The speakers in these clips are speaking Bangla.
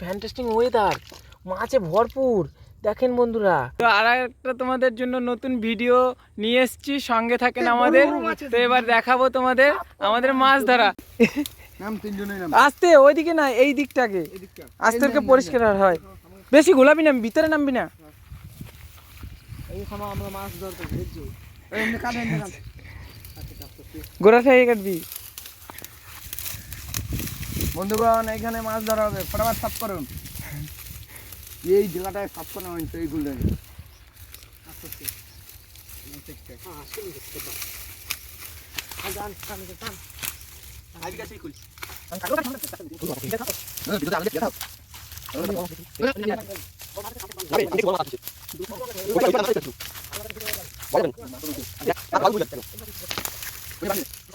ফ্যান্টাস্টিং ওয়েদার মাছে ভরপুর। দেখেন বন্ধুরা। তো আর একটা তোমাদের জন্য নতুন ভিডিও নিয়ে এসেছি সঙ্গে থাকেন আমাদের। তো এবার দেখাবো তোমাদের আমাদের মাছ ধরা। নাম নাম। আস্তে ওইদিকে না এই দিকটাকে। আস্তে করে পরিষ্কার আর হয়। বেশি গোলাপি নামবি ভিতরে নামবি না। এই সময় আমরা মাছ ধরতে ভেজছি এমনি কাটে এমনি কাটে গোড়া থেকে কাটবি বন্ধুগণ এখানে মাছ ধরা হবে। ফটাফট সাফ করুন। এই জায়গাটায় সাফ করা হয়েছে এইগুলো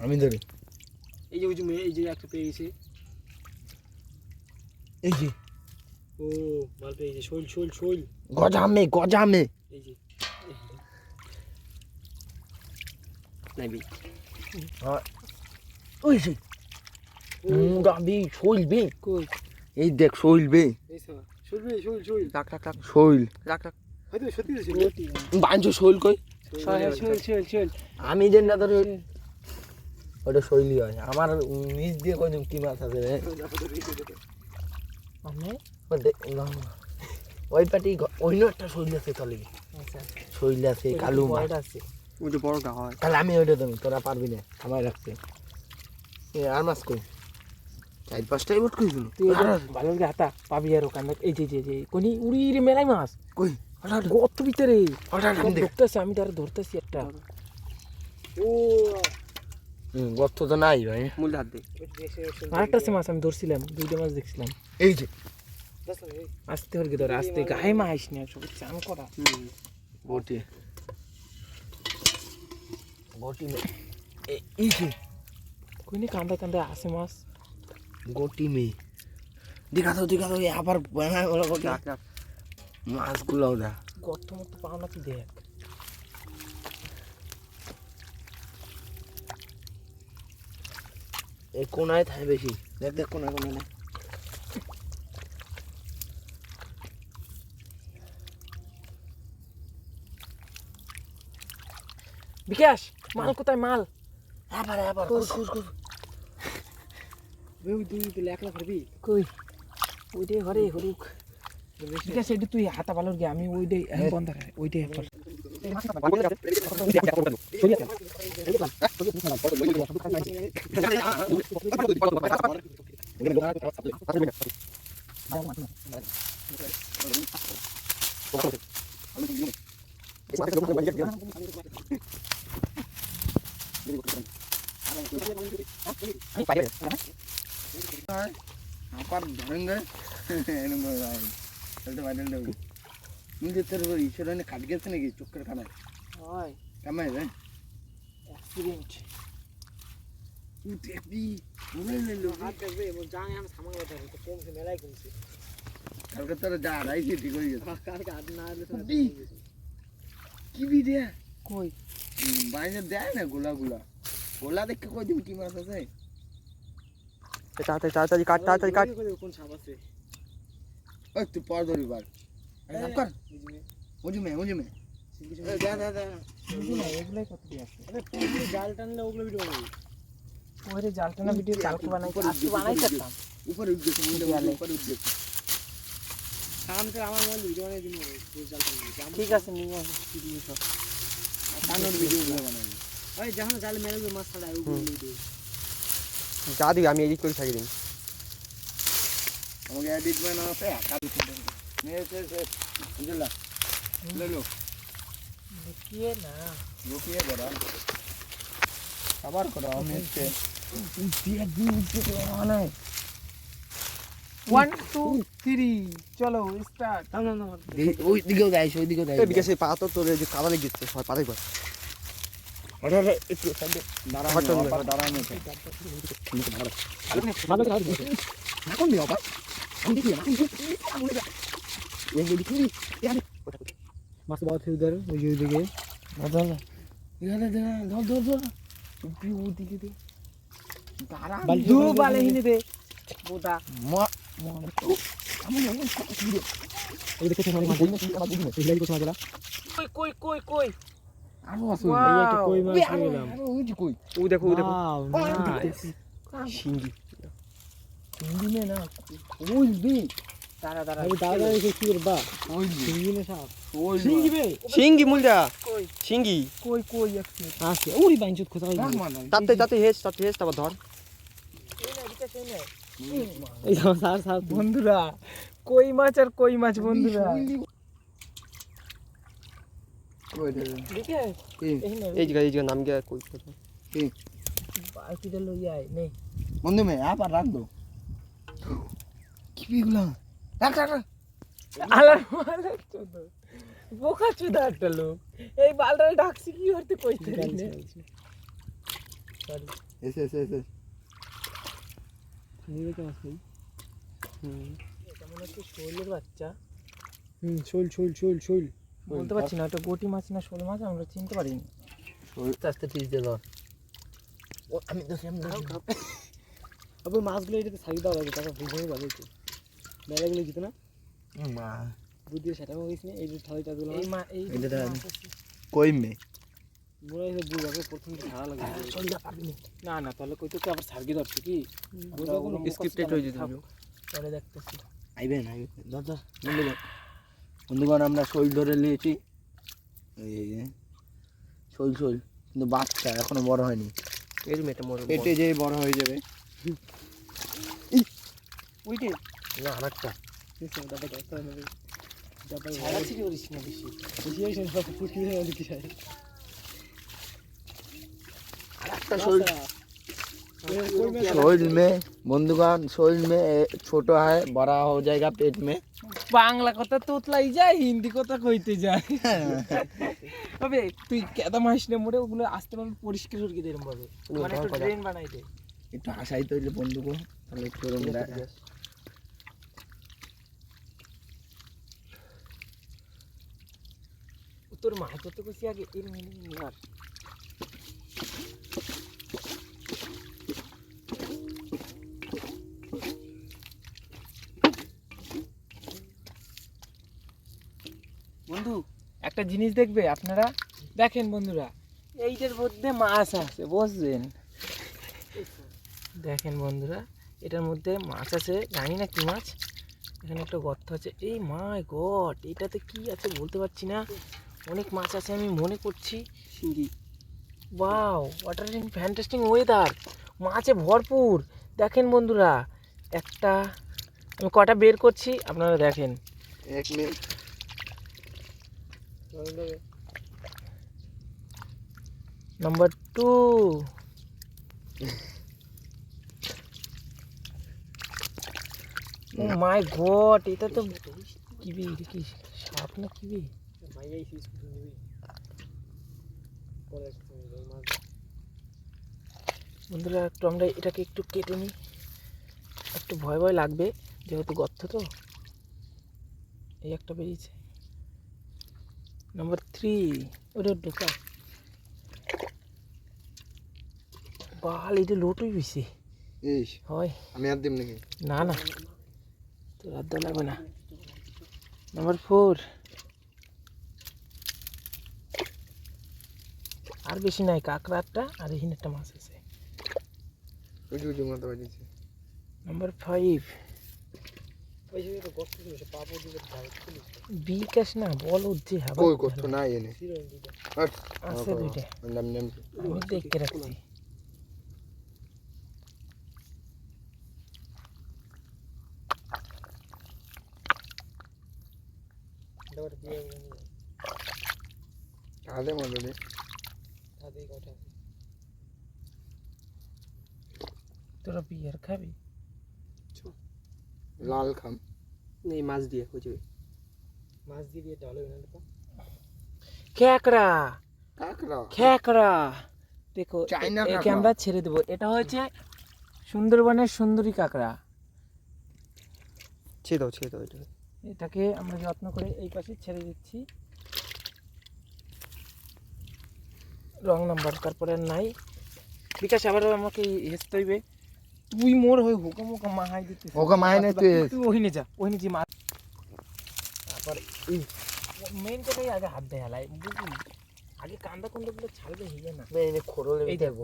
আমি ধরি এই যে ওই যে মেয়ে এই যে একটা পেয়ে গেছে এই যে ও শোল শোল শোল। গজামে গজামে। এই যে নাইবি। ওই যে মুরাবি শৈলবে এই দেখ শৈলবে শোল রাখ রাখ রাখ শৈল রাখ রাখ। কই? আমি যে না ধরে ওটা শৈলী হয়। আমার নিচ দিয়ে কদিন কি মাছ আছে রে। ওই পাটি অন্য একটা শৈল আছে তলে আচ্ছা। শৈল আছে কালু মাছ। আছে। ওই যে বড়টা হয়। তাহলে আমি ওইটা দেবো তোরা পারবি না আমার রাখতে। আর মাছ কই? চার পাঁচটাই বোট কই তুই ভালো করে হাতা পাবি আর ওখানে। এই যে যে যে কোনি উড়ি রে মেলাই মাছ। কই? হঠাৎ গত ভিতরে। হঠাৎ আমি দেখ ধরতেছি আমি তার ধরতেছি একটা। ও। গর্ত তো নাই ভাই। মূল হাত দে। আরেকটা আছে মাছ আমি ধরছিলাম দুইটা মাছ দেখছিলাম। এই যে। আস্তে হরকে ধরে আস্তে গায়ে মা আইস না চান করা। বটি। বটি মে এ- এই যে। কোনি কান্দা কান্দা আসে মাছ। গটি মে। দেখা তো দেখা তো আবার বানায় রাখ মাছগুলো দা গত মতো পাও নাকি দেখ। এই কোনায় থাকে বেশি। দেখ দেখ কোনায় কোনায় বিকাশ মাল কোথায় মাল আবার আবার কুস কুস কুস তুই তুই একলা করবি কই ওইটাই ঘরে হরুক বিকাশ এটা তুই হাতা ভালোর গে আমি ওইটাই এখন বন্ধ ওইটাই আবার ধরেঙ্গে এরকম করে দাঁড়াই। চলতে পারেন না ওই। নিজে তোর কাট গেছে নাকি চক্কর হয় কামাই রে অ্যাক্সিডেন্ট দেখবি তো কমছে তোর যা রাইছি ঠিক হয়ে গেছে কালকে হাত না হলে। কি কই বাইরে দেয় না গোলা গোলা গোলা দেখে কই দিন কি মাছ আছে? তাড়াতাড়ি তাড়াতাড়ি কাট তাড়াতাড়ি কাট। কোন সাপ আছে? ওই তুই পর ধরি বার এই সাপ কর। মুজি মে মুজি মে এই দে দে। দে এগুলাই কত দিয়ে আছে জাল টানলে ওগুলো ভিডিও বানাই ওরে জাল টানা ভিডিও কালকে বানাই আজকে বানাই করতাম উপরে উঠ গেছে মুন্ডে গেলে। উপরে উঠ গেছে সামনে আমার মোবাইল ভিডিও বানাই দিন জাল টানা ঠিক আছে নিয়ে আসি যা দিবি আমি এডিট করে ছাড়িয়ে দিন আমাকে এডিট ম্যান আছে কাল নিয়ে এসে এসে বুঝলা? লে লুকিয়ে না। লুকিয়ে করা আবার আমি ওয়ান টু থ্রি চলো স্টার্ট ওই দিকেও যাইস ওই দিকেও যাইস এই বিকাশে পা তোর যে কাদা লেগে গেছে সবাই পাতাই কর। মাছ বাদ থেকে ধর ওই যে ওইদিকে এখানে ধর ধর ধর ওদিকে দে দু বালে হিনে দে বোদা মা আমি এই দেখে সবাই মাছ এই লাগি কোথায় মাছলা কই কই কই কই আরও আছে Wow. একটা কই মাছ পেয়ে গেলাম ওই যে কই? ও দেখো ও দেখো। নাইস শিঙ্গি। হিন্দি মে না ওই বে দাঁড়া দাঁড়া আমি দাদা এসে কি করবা ওই শিঙ্গি না সাপ ওই শিঙ্গি বে শিঙ্গি মুলদা। কই? শিঙ্গি। কই কই একটু আছে ওরি বাইঞ্চুত কোথায় তাতে তাতে হেস তাতে হেস তারপর ধর। এই সার সার। বন্ধুরা কই মাছ আর কই মাছ বন্ধুরা। এই না এই জায়গা নাম গিয়া কই কোথায় বালতিটা লই আয় নেই বন্ধু মে রাখ দো কি বিগুলা রাখ রাখ রাখ আলার মালার চোদো বোকা চুদা একটা লোক এই বালটারে ডাকছি কি করতে কইতে সরি এসে এসে এসে আছে হুম এটা মনে হচ্ছে শোলের বাচ্চা হুম শোল শোল শোল শোল বলতে পারছি না ওটা গটি মাছ না শোল মাছ আমরা চিনতে পারিনি। আস্তে পিস দিয়ে ধর। ও আমি আবার মাছগুলো এটাতে ছাড়ি দেওয়া লাগে তারপর ভালো না? মা। বুদ্ধি সেটা গেছে এই যে থালিটা দিলাম এই মা এই এটা দেখ। মাছ আছে। কই মে? মনে হয় বুঝ প্রথম পারবি না। না তাহলে কইতে তো আবার সার্গি ধরছে কি স্ক্রিপ্টেড হয়ে যেত পরে দেখতেছি। আইবে না আইবে ধর ধর বন্ধুগণ আমরা শোল ধরে নিয়েছি। এই শোল শোল। কিন্তু বাচ্চা এখনও বড় হয়নি। এর মেটা মরে পেটে যে বড় হয়ে যাবে। ওইটে না আরেকটা আরেকটা শোল कोई में शोल में बंधुगण शोल में छोटा है बड़ा हो जाएगा पेट में বাংলা কথা তোতলাই যায় হিন্দি কথা কইতে যায় তবে তুই কেদা মাস নে মোড়ে ওগুলো আসতে পারবে পরিষ্কার করে দিলাম ভাবে মানে একটু ড্রেন বানাই দে একটু হাসাই তৈরি বন্ধুগণ তাহলে একটু ওরম দেখ- তোর মাছ ধরতে কইছি আগে এর মেনে নিবার বন্ধু একটা জিনিস দেখবে আপনারা দেখেন বন্ধুরা এইটার মধ্যে মাছ আছে বসবেন দেখেন বন্ধুরা এটার মধ্যে মাছ আছে জানি না কি মাছ এখানে একটা গর্ত আছে এই মাই গড এটাতে কি আছে বলতে পারছি না অনেক মাছ আছে আমি মনে করছি শিঙ্গি wow water in fantastic weather মাছে ভরপুর দেখেন বন্ধুরা একটা আমি কটা বের করছি আপনারা দেখেন। এক minute. Number two oh my god এটা তো কিবি কি সাপ না কিবি? বন্ধুরা, একটু আমরা এটাকে একটু কেটে নিই। একটু ভয় ভয় লাগবে, যেহেতু গর্ত তো। এই একটা বেরিয়েছে। নাম্বার থ্রি ওটা ঢোকা বাল এটা লোটই বেশি इस। হয় আমি আর দিম নাকি না না তোর আর দেওয়া লাগবে না নাম্বার ফোর আর বেশি নাই কাঁকড়া একটা আর এখানে একটা মাছ আছে নাম্বার ফাইভ বিকাশ না বল যে হবে কই কত না এনে ছিল দুইটা হাট আছে দুইটা নাম নাম আমি দেখে রাখছি ডাবার দিয়ে আদে মতো দে তাদের কটা আছে তোরা বিয়ার খাবি লাল খাম। এই মাছ দিয়ে হয়েছে মাছ দিয়ে দিয়ে ডাল হবে না তো ক্যাকড়া কাকড়া খ্যাকড়া দেখো একে আমরা ছেড়ে দেবো। এটা হচ্ছে সুন্দরবনের সুন্দরী কাঁকড়া। ছেড়ে দাও ছেড়ে দাও এটা। এটাকে আমরা যত্ন করে এই পাশে ছেড়ে দিচ্ছি। রং নাম্বার তারপরে আর নাই বিকাশ আবার আমাকে হেসতে হইবে। তুই মোর হয়ে হোকা মোকা মাহাই দিতে ওকে মাইনে তুই। হেস। তুই ওহিনে যা ওহিনে যে মাছ তারপর এই মেন কথাই আগে হাত দেয় হালাই। বুঝলি? আগে কান্দা কুন্দা ছাড়বে হিগে না। এনে খোরলে এই দেখব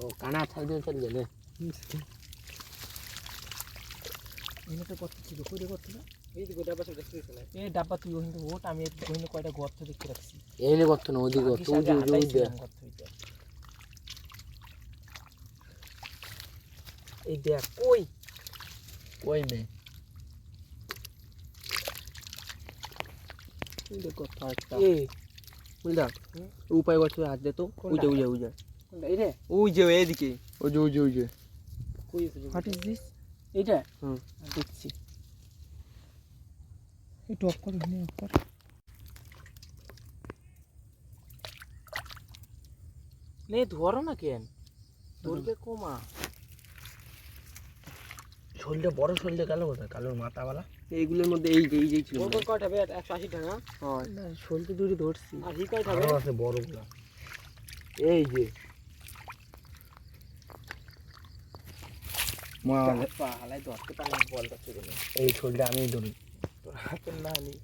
ও কানা দিয়ে চলে গেলে। এনে তো গর্ত ছিল কই রে এই দেখতে এই ডাব্বা তুই ওহিনে ওট আমি ওহিনে কয়টা গর্ত দেখতে রাখছি। এনে করতো না ওদিকে তুই তুই হাঁটাইছিলাম গর্ত ভিতর। এই দেখ কই? ওই নে? উপায় করতে হাত দে তো। যে ওই যে ওই যে রে ওই যে ওই যে ওই যে কই হোয়াট ইজ দিস এইটা? হুম। দেখছি। একটু অফ করে নে অফ কর। নে ধরো না কেন। ধরবে কমা। শরীরটা বড় শরীরটা গেল কোথায়? কালোর মাথাওয়ালা। এইগুলোর মধ্যে এই যে এই যে ছিল। বড় কয়টা একশো আশি টাকা। হয়। না শোলতে দূরে ধরছি। আর হি কয়টা আরও আছে বড়গুলা এই যে। মা। পা হালাই ধরতে পারি না বলটা চলে এই শরীরটা আমি ধরি। তোর হাতে না নি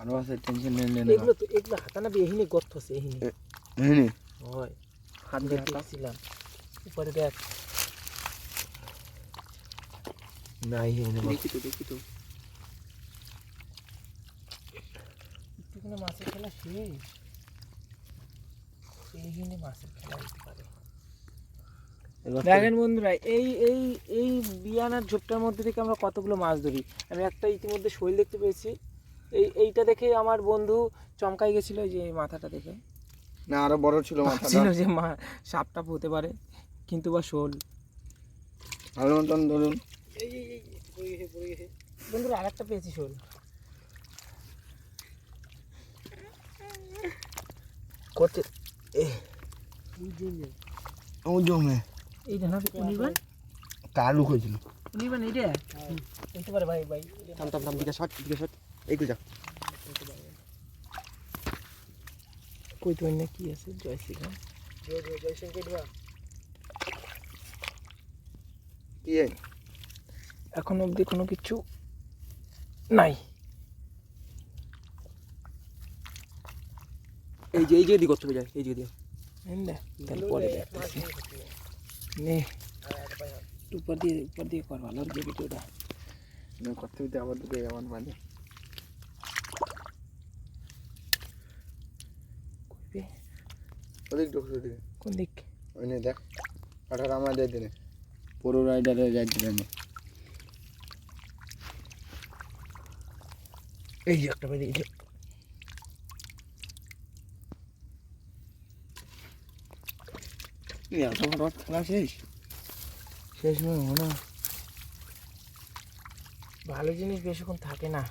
আরও আছে টেনশন নেই নেই এগুলো তো এগুলো হাতা না বেহিনে গর্ত আছে এহিনে। এনে হয়। হাত দিয়ে হাতা দেখছিলাম উপরে দেখ। নাই এনে দেখি তো দেখি তো একটুখানি মাছের খেলা শেষ। এইখানে মাছের খেলা হতে পারে। দেখেন বন্ধুরা এই এই এই বিয়ানার ঝোপটার মধ্যে থেকে আমরা কতগুলো মাছ ধরি। আমি একটা ইতিমধ্যে শৈল দেখতে পেয়েছি। এই এইটা দেখে আমার বন্ধু চমকাই গেছিল যে এই মাথাটা দেখে। না আরও বড় ছিল ছিল যে মা সাপ টাপ হতে পারে কিন্তু বা শোল। ভালো মতন ধরুন। বন্ধুরা আর একটা পেয়েছি শোল। করতে ও জমে এইটা না নিবেন তালু হয়েছিল নিবেন এইটা? হইতে পারে ভাই ভাই। থাম থাম থাম দিকে শট দিকে শট। এইগুলো যা কই তো না কি আছে জয় শ্রীরাম জয় জয় জয় কি এখন অবধি কোনো কিছু নাই এই যে এই যে দিকে করতে যায় এই যে দিয়ে এনে পরে দেখতেছি নে উপর দিয়ে উপর দিয়ে কর ভালো লাগবে ভিডিওটা করতে হইতে আবার ঢুকে আমার মানে ওদিক ঢুকছে ওদিকে। কোন দিক? ওই নে দেখ আঠার আমার যাই দিনে পুরো রাইডারে যাই দিনে এই যে একটা বেরিয়ে এই যে এই এত বড় খেলা শেষ? শেষ নয় না। ভালো জিনিস বেশিক্ষণ থাকে না।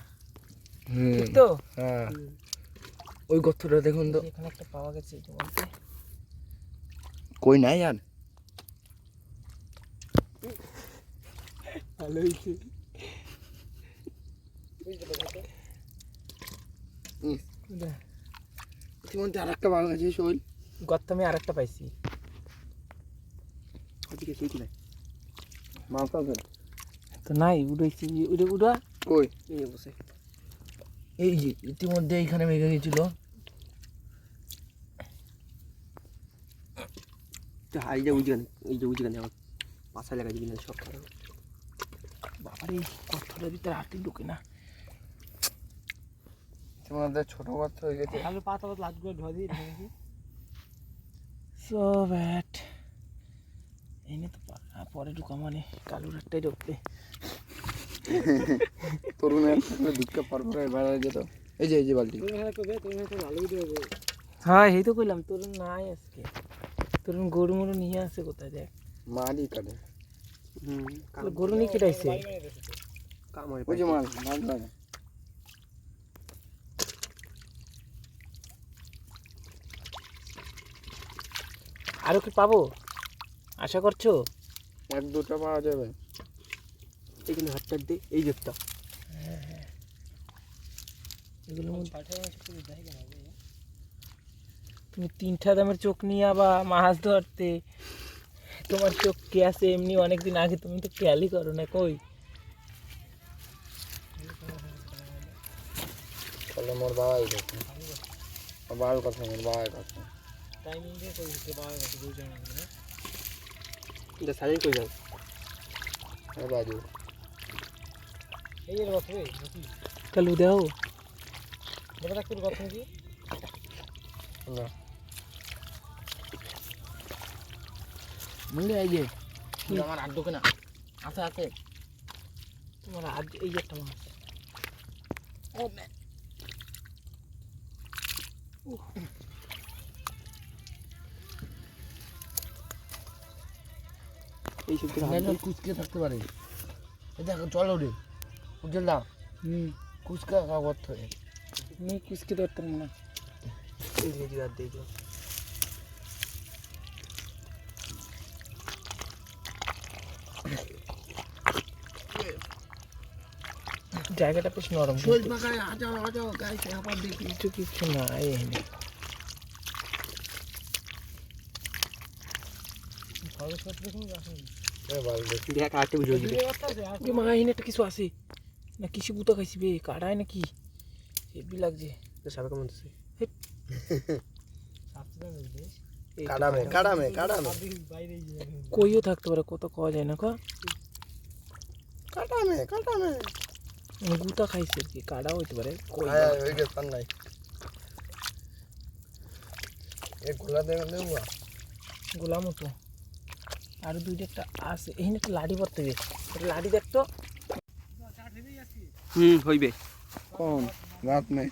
তো? হ্যাঁ। ওই গর্তটা দেখুন তো। এখানে একটা পাওয়া গেছে ইতিমধ্যে কই নাই আর? ভালো হয়েছে। ইতিমধ্যে আর একটা পাওয়া গেছে শৈল গর্ত আমি আরেকটা পাইছি। ওদিকে সেই কিনা ধরে তো নাই উড়াইছি। উড়ে উড়া। কই? এই বসে এই যে ইতিমধ্যে এইখানে মেঘে গেছিল তো হাই যে উজগান এই যে উজগান আমার পাশা লাগা দিবি না সব। খারাপ বাবারে গর্তটার ভিতরে হাতি ঢুকে না। ইতিমধ্যে ছোট হয়ে গেছে। পাতা পাতা লাটগুলো ধোয়া দিয়ে ঢেকে সো ব্যাট এনে তো পরে ঢুকা মানে কালুর একটাই ঢুকবে। তরুণের দুধকে পর পর বেড়া যেত। এই যে এই যে বালতি। হ্যাঁ হ্যাঁ হ্যাঁ এই তো কইলাম তরুণ নাই আজকে। তরুণ গরু মরু নিয়ে আসে কোথায় দেখ? মালই কাটে। তাহলে গরু নিয়ে কেটাইছে ওই যে মাল মাল ধরে। আরও কি পাবো? আশা করছ? এক দুটো পাওয়া যাবে। এখানে হাতটা দে এই জেপটা এগুলোর মধ্যে তুমি তিনটা দামের চোখ নিয়ে আবা মাছ ধরতে। তোমার চোখ কে আছে? এমনি অনেকদিন আগে তুমি তো খেয়ালই করো না কই? তাহলে মোর বাবাই কথা বাবার কথা মোর বাবার কথা। টাইমিং দিয়ে কই দিতে পাওয়া গেছে বুঝে না। এটা সাইজ কই যাও আর বাজু। এই যে কথা রে নাকি কালু দেও। বড় ডাক্তার কথা নাকি না। বুঝলি এই যে আমার আর ঢোকে না আছে আছে তোমার আজ এই যে একটা মাছ এই সব নাইলে কুচকে থাকতে পারে এই দেখো চলো রে উজ্জ্বল দা হুম কুচকা খাওয়া করতে হবে আমি কুচকে ধরতাম না এই যে রাত দিয়ে যাও জায়গাটা বেশ নরম আজাও আজাও আবার দেখি। কিছু কিছু না এখানে। দেখ আটে বুঝে দিবে। মা এখানে একটা কিছু আছে। না কিছু গুতা খাইছি বে কাটায় নাকি? হেভি লাগছে। সাবে কেমন আছে কাড়ামে কাড়ামে কাড়ামে কইও থাকতে পারে কত খাওয়া যায় না ক কাটামে কাটামে গুতা খাইছে আর কি? কাটা হইতে পারে? কই হ্যাঁ ওই নাই। এ গোলা মতো। আর দুইটা একটা আছে। এখানে একটা লাড়ি পড়তে হবে লাড়ি দেখতো? হুম হইবে। কম। রাত নেই।